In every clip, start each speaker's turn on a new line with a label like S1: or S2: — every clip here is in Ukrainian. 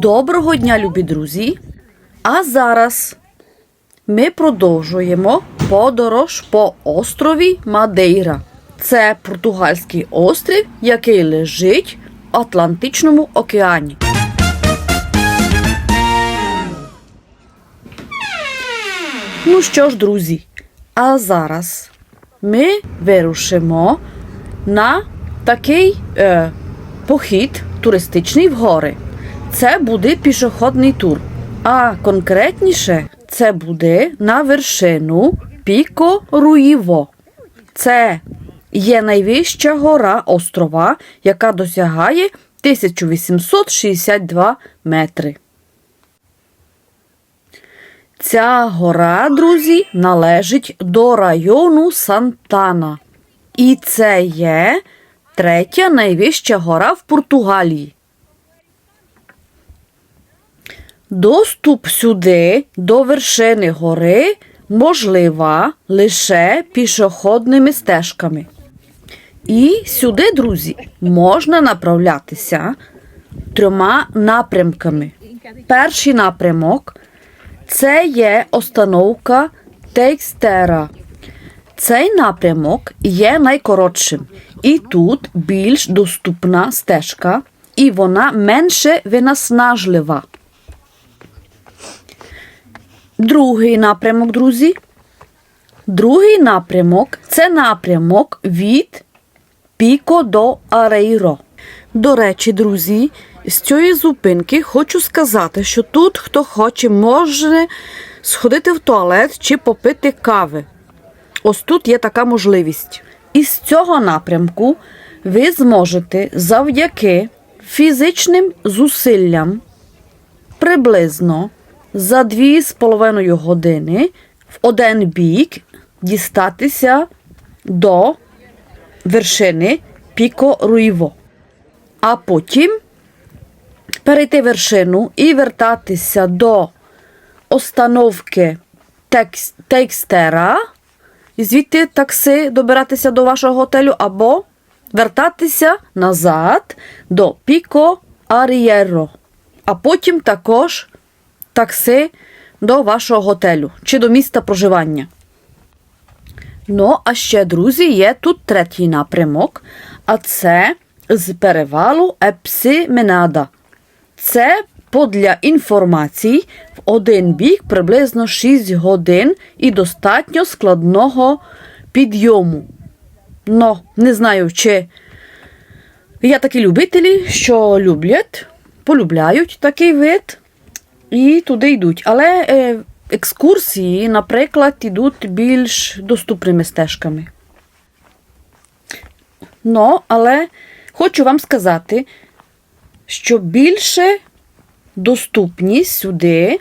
S1: Доброго дня, любі друзі! А зараз ми продовжуємо подорож по острові Мадейра. Це португальський острів, який лежить в Атлантичному океані. Ну що ж, друзі, а зараз ми вирушимо на такий е, похід туристичний в гори. Це буде пішохідний тур. А конкретніше, це буде на вершину Піко Руїво. Це є найвища гора острова, яка досягає 1862 метри. Ця гора, друзі, належить до району Сантана. І це є третя найвища гора в Португалії. Доступ сюди до вершини гори можлива лише пішохідними стежками. І сюди, друзі, можна направлятися трьома напрямками. Перший напрямок це є остановка Тейкстера. Цей напрямок є найкоротшим, і тут більш доступна стежка, і вона менше винаснажлива. Другий напрямок, друзі. Другий напрямок це напрямок від Піко до Арейро. До речі, друзі, з цієї зупинки хочу сказати, що тут хто хоче, може сходити в туалет чи попити кави. Ось тут є така можливість. Із цього напрямку ви зможете завдяки фізичним зусиллям приблизно за 2,5 години в один бік дістатися до вершини Піко Руїво. А потім перейти вершину і вертатися до остановки Текс- Текстера, і звідти такси добиратися до вашого готелю, або вертатися назад до Піко Арієро. А потім також такси до вашого готелю чи до міста проживання. Ну, а ще, друзі, є тут третій напрямок, а це з перевалу Епси Менада. Це подля інформацій в один бік приблизно 6 годин і достатньо складного підйому. Ну, не знаю, чи є такі любителі, що люблять, полюбляють такий вид і туди йдуть. Але е, екскурсії, наприклад, йдуть більш доступними стежками. Ну, але хочу вам сказати, що більше доступність сюди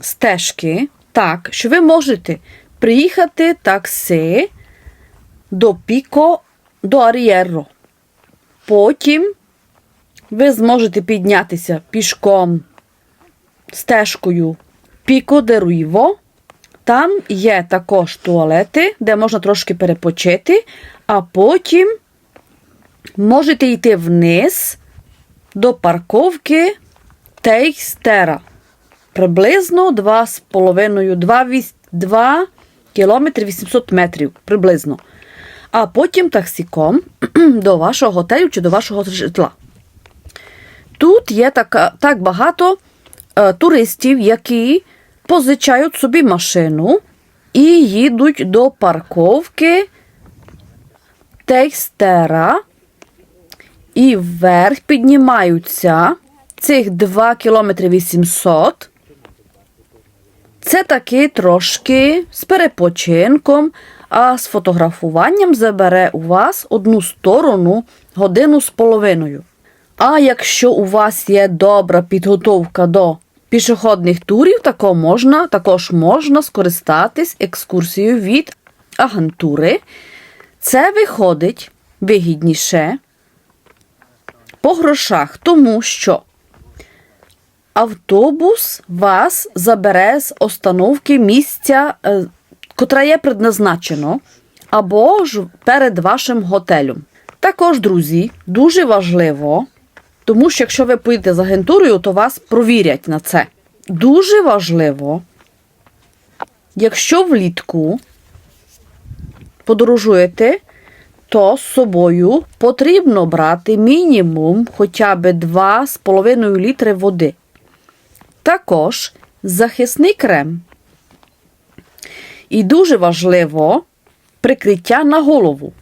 S1: стежки, так, що ви можете приїхати такси до Піко до Арієро. Потім ви зможете піднятися пішком стежкою Піко де Руйво. Там є також туалети, де можна трошки перепочити, а потім можете йти вниз до парковки Тейкстера. Приблизно 2,5 2 кілометри 800 метрів. Приблизно. А потім таксіком до вашого готелю чи до вашого житла. Тут є така, так багато туристів, які позичають собі машину і їдуть до парковки Тейкстера і вверх піднімаються цих 2 км 800. Це таки трошки з перепочинком, а з фотографуванням забере у вас одну сторону годину з половиною. А якщо у вас є добра підготовка до пішохідних турів, тако можна, також можна скористатись екскурсією від агентури. Це виходить вигідніше по грошах, тому що автобус вас забере з остановки місця, е, котре є предназначено, або ж перед вашим готелем. Також, друзі, дуже важливо Тому що якщо ви поїдете з агентурою, то вас провірять на це. Дуже важливо, якщо влітку подорожуєте, то з собою потрібно брати мінімум хоча б 2,5 літри води. Також захисний крем. І дуже важливо прикриття на голову.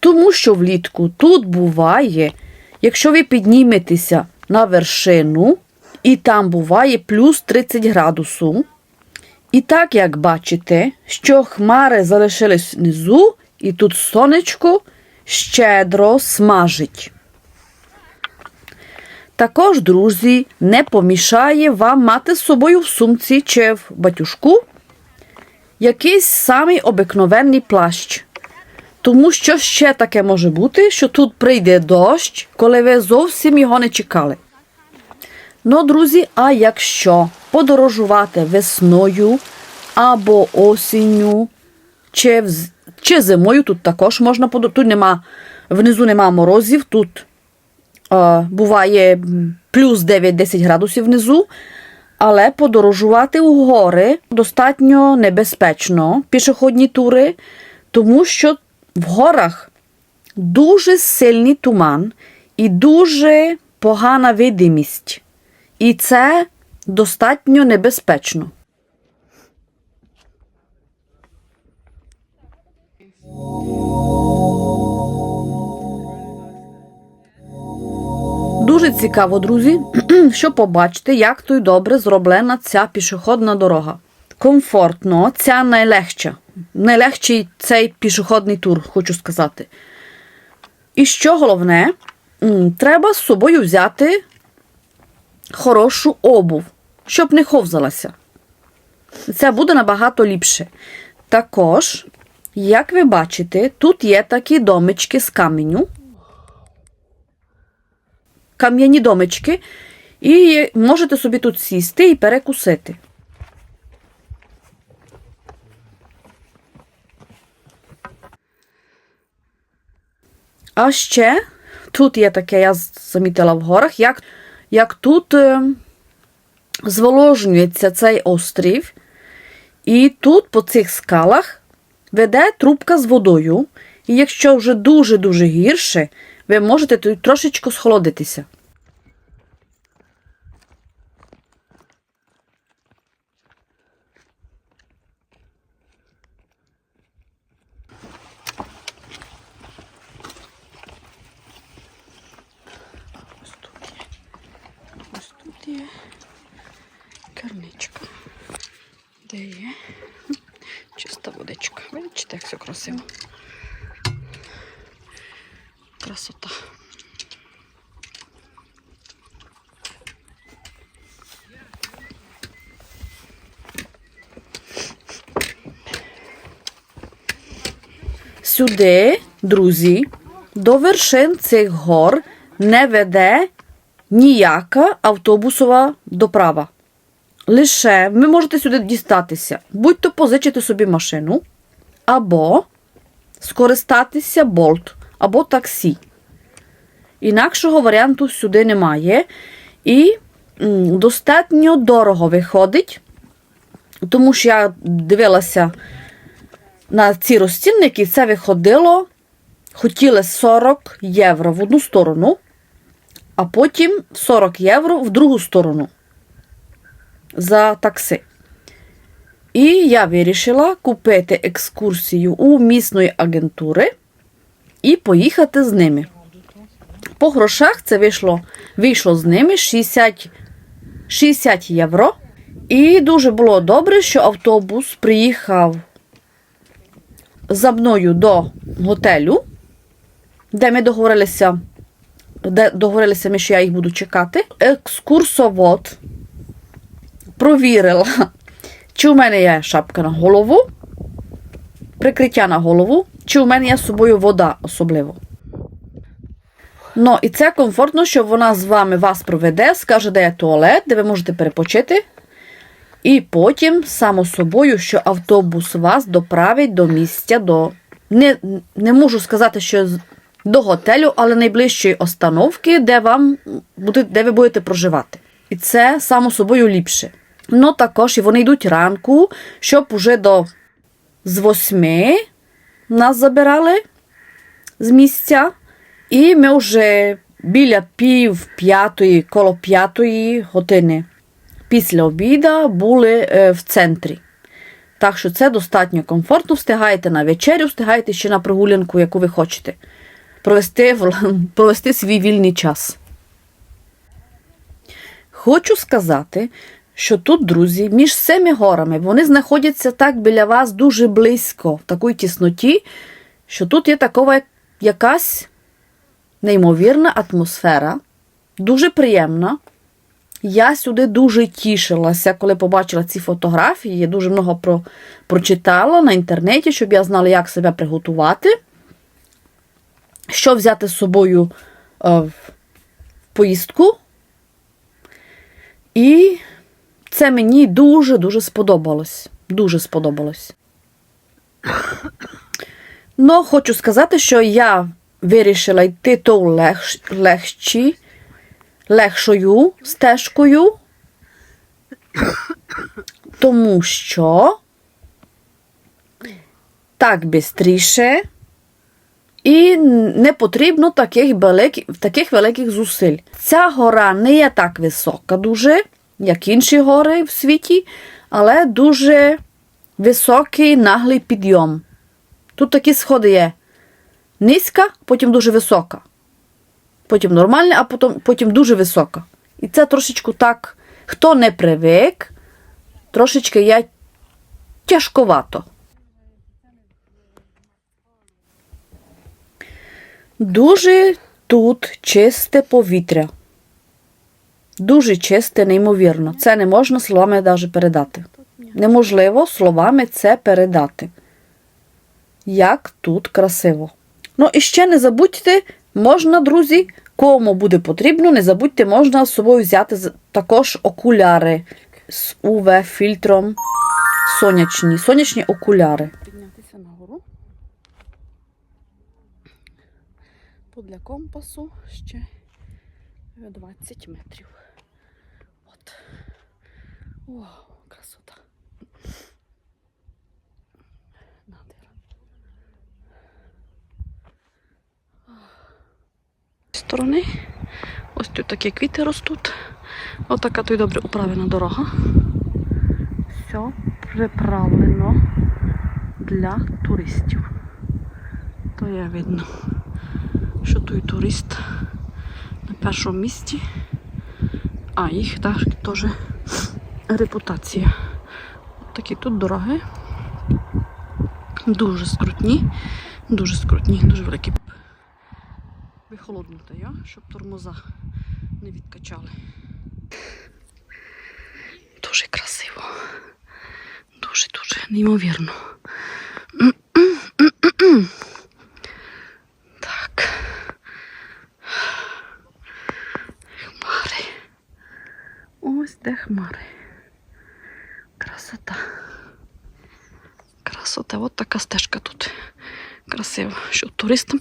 S1: Тому що влітку тут буває, якщо ви підніметеся на вершину, і там буває плюс 30 градусів. І так, як бачите, що хмари залишились внизу, і тут сонечко щедро смажить. Також, друзі, не помішає вам мати з собою в сумці чи в батюшку якийсь самий обикновенний плащ. Тому що ще таке може бути, що тут прийде дощ, коли ви зовсім його не чекали. Ну, друзі, а якщо подорожувати весною або осінню, чи, вз- чи зимою, тут також можна подорожувати. Тут нема, внизу нема морозів, тут е, буває плюс 9-10 градусів внизу. Але подорожувати у гори достатньо небезпечно пішохідні тури, тому що в горах дуже сильний туман і дуже погана видимість. І це достатньо небезпечно. Дуже цікаво, друзі, що побачити, як тут добре зроблена ця пішохідна дорога. Комфортно, ця найлегша. Найлегший цей пішохідний тур, хочу сказати. І що головне, треба з собою взяти хорошу обув, щоб не ховзалася. Це буде набагато ліпше. Також, як ви бачите, тут є такі домички з каменю кам'яні домички, і можете собі тут сісти і перекусити. А ще тут є таке, я замітила в горах, як, як тут е, зволожнюється цей острів, і тут по цих скалах веде трубка з водою. І якщо вже дуже-дуже гірше, ви можете тут трошечки схолодитися. Ось тут є. Ось тут є керничка. Де є? Чиста водичка. Бачите, як все красиво. Красота. Сюди, друзі, до вершин цих гор не веде ніяка автобусова доправа. Лише ви можете сюди дістатися, будь-то позичити собі машину, або скористатися болт, або таксі. Інакшого варіанту сюди немає. І достатньо дорого виходить, тому що я дивилася на ці розцінники, це виходило, хотіли 40 євро в одну сторону, а потім 40 євро в другу сторону за такси. І я вирішила купити екскурсію у місної агентури і поїхати з ними. По грошах це вийшло, вийшло з ними 60, 60 євро. І дуже було добре, що автобус приїхав за мною до готелю, де ми договорилися, де договорилися ми, що я їх буду чекати. Екскурсовод провірила, чи у мене є шапка на голову, прикриття на голову, чи у мене є з собою вода особливо. Ну, і це комфортно, що вона з вами вас проведе, скаже, де є туалет, де ви можете перепочити. І потім, само собою, що автобус вас доправить до місця, до. Не, не можу сказати, що до готелю, але найближчої остановки, де вам буде, де ви будете проживати. І це само собою ліпше. Ну також і вони йдуть ранку, щоб уже до з восьми нас забирали з місця. І ми вже біля пів п'ятої, коло п'ятої години після обіда були в центрі. Так що це достатньо комфортно. Встигаєте на вечерю, встигаєте ще на прогулянку, яку ви хочете. Провести, провести свій вільний час. Хочу сказати, що тут, друзі, між цими горами вони знаходяться так біля вас дуже близько, в такій тісноті, що тут є такова якась неймовірна атмосфера, дуже приємна. Я сюди дуже тішилася, коли побачила ці фотографії. Я дуже много про, прочитала на інтернеті, щоб я знала, як себе приготувати, що взяти з собою е, в поїздку. І це мені дуже-дуже сподобалось. Дуже сподобалось. Ну, хочу сказати, що я вирішила йти то легш, легші, легшою стежкою, тому що так бистріше і не потрібно таких великих, таких великих зусиль. Ця гора не є так висока дуже, як інші гори в світі, але дуже високий наглий підйом. Тут такі сходи є низька, потім дуже висока. Потім нормальна, а потім, потім дуже висока. І це трошечку так, хто не привик, трошечки є тяжковато. Дуже тут чисте повітря. Дуже чисте, неймовірно. Це не можна словами навіть передати. Неможливо словами це передати. Як тут красиво. Ну і ще не забудьте, можна, друзі, кому буде потрібно, не забудьте, можна з собою взяти також окуляри з UV-фільтром сонячні, сонячні окуляри. Піднятися нагору. Для компасу ще 20 метрів. От. Вау, красота. Надир. З сторони. Ось тут такі квіти ростуть. Ось така тут добре управлена дорога. Все приправлено для туристів. То є видно, що той турист першому місці, а їх так, теж репутація. От такі тут дороги. Дуже скрутні, дуже скрутні, дуже великі. Вихолоднути, я, щоб тормоза не відкачали. Дуже красиво. Дуже-дуже неймовірно. Така стежка тут. Красива, щоб туристам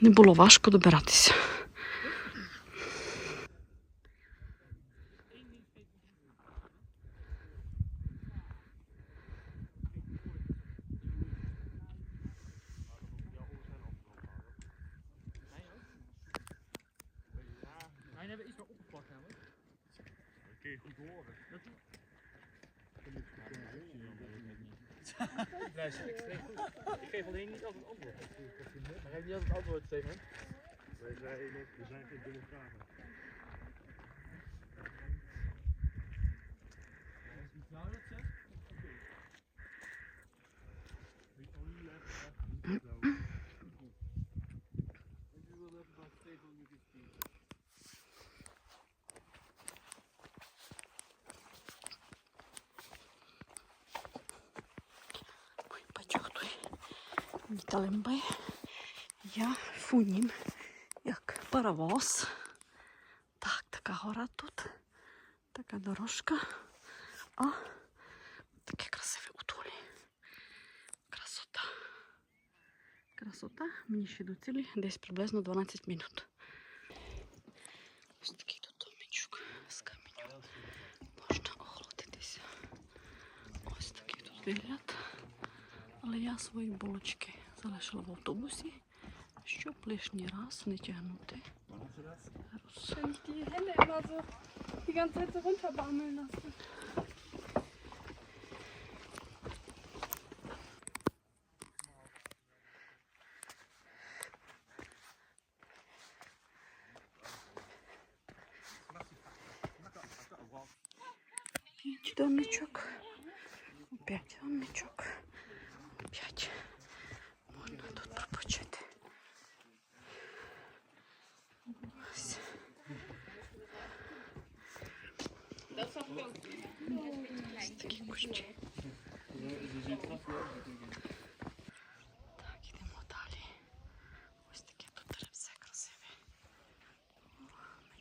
S1: не було важко добиратися.
S2: Hij hebben iets. Dat kun je ik geef, ik geef alleen niet altijd antwoord. Maar geef niet altijd antwoord, Stefan.
S3: Wij zijn, we zijn geen democraten.
S1: Ой, почохтуй. Ніталембе. Я фунім, як паровоз. Так, така гора тут. Така дорожка. А таке красиве утолі. Красота.
S3: Красота. Мені ще до цілі десь приблизно 12 минут. Але я свої булочки залишила в автобусі, щоб лишній раз не тягнути. Роз...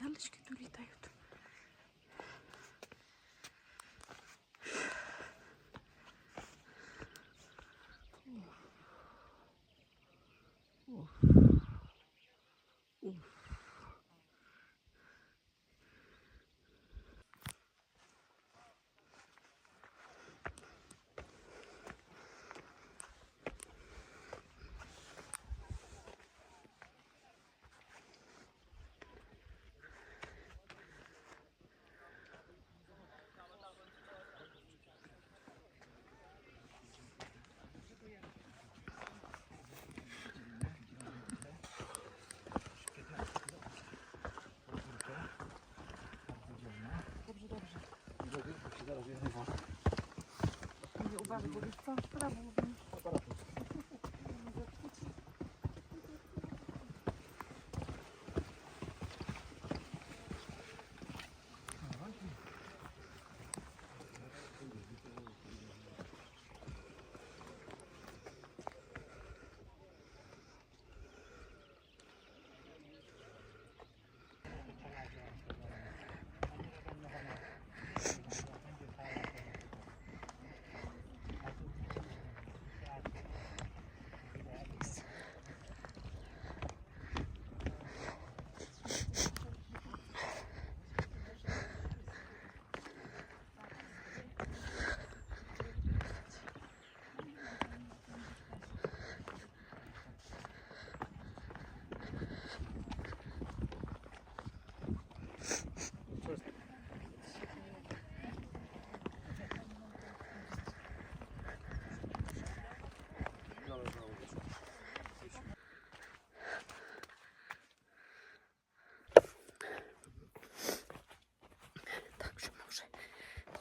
S3: Метелички тут літають. Так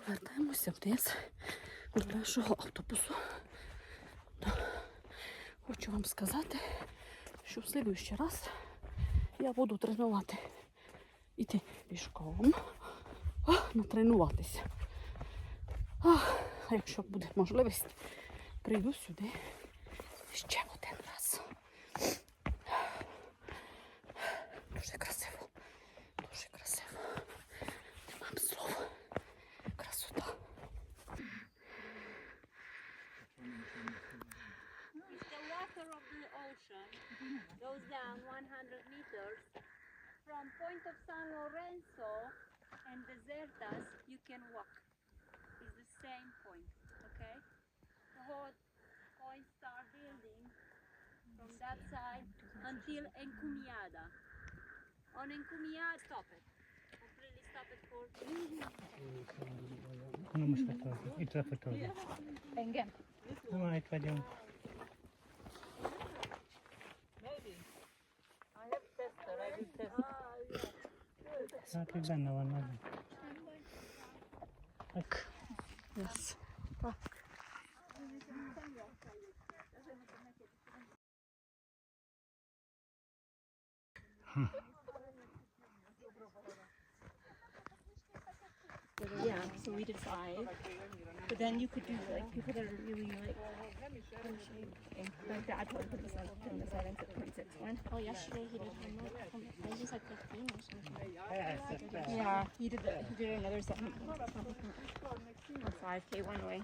S3: повертаємося вниз до нашого автобусу. Хочу вам сказати, що в слідуючий раз я буду тренувати іти пішком, натренуватися. А якщо буде можливість, прийду сюди ще
S4: From point of San Lorenzo and Desertas, you can walk. It's the same point, okay? The whole point start building from that side until Encumiada. On Encumiada, stop it. Completely stop it for
S5: Onu mutlaka itiraf et orada.
S4: Engem.
S5: Buna ait vagyunk. Zapiek będą ładne. Tak. Jest. Tak.
S3: Hmm.
S6: Yeah, so we did five. But then you could do like people that are really like punching. And my dad told me to put this on put this on at point six one.
S7: Oh, yesterday he did homework. I was just like 15 or something.
S6: Yeah, he did the, he did another something. Five K one way.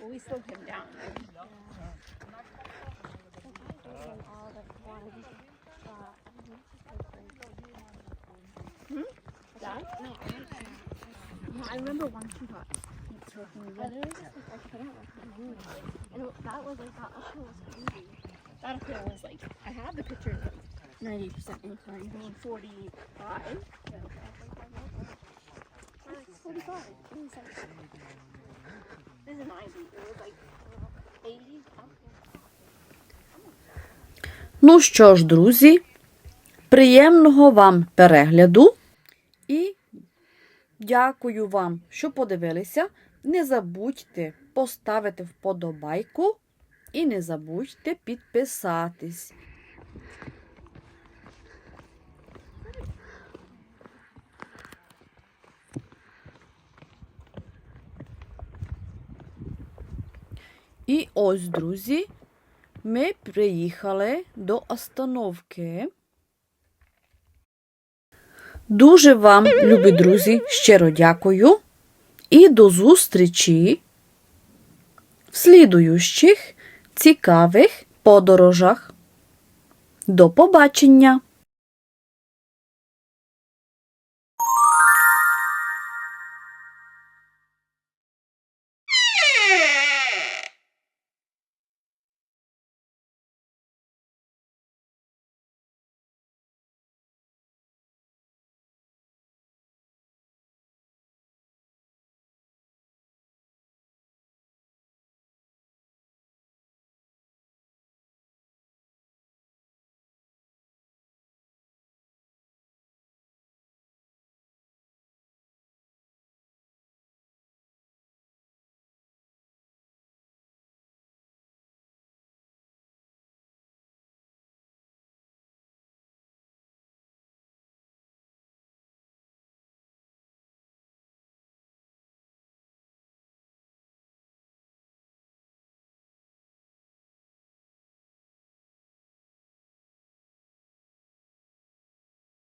S6: Well, we slowed him down.
S7: all the water. Uh, no,
S6: No, I remember once you got you
S7: but there was just like I couldn't recommend. And it- that was like that uphill was crazy.
S6: that uphill was like I have the picture of ninety percent incline going forty five.
S7: It's 45. It was like,
S6: This is ninety. It was like
S7: 80 uphill.
S1: Ну що ж, друзі, приємного вам перегляду дякую вам, що подивилися. Не забудьте поставити вподобайку і не забудьте підписатись. І ось, друзі, ми приїхали до остановки. Дуже вам, любі друзі, щиро дякую і до зустрічі в слідуючих цікавих подорожах. До побачення!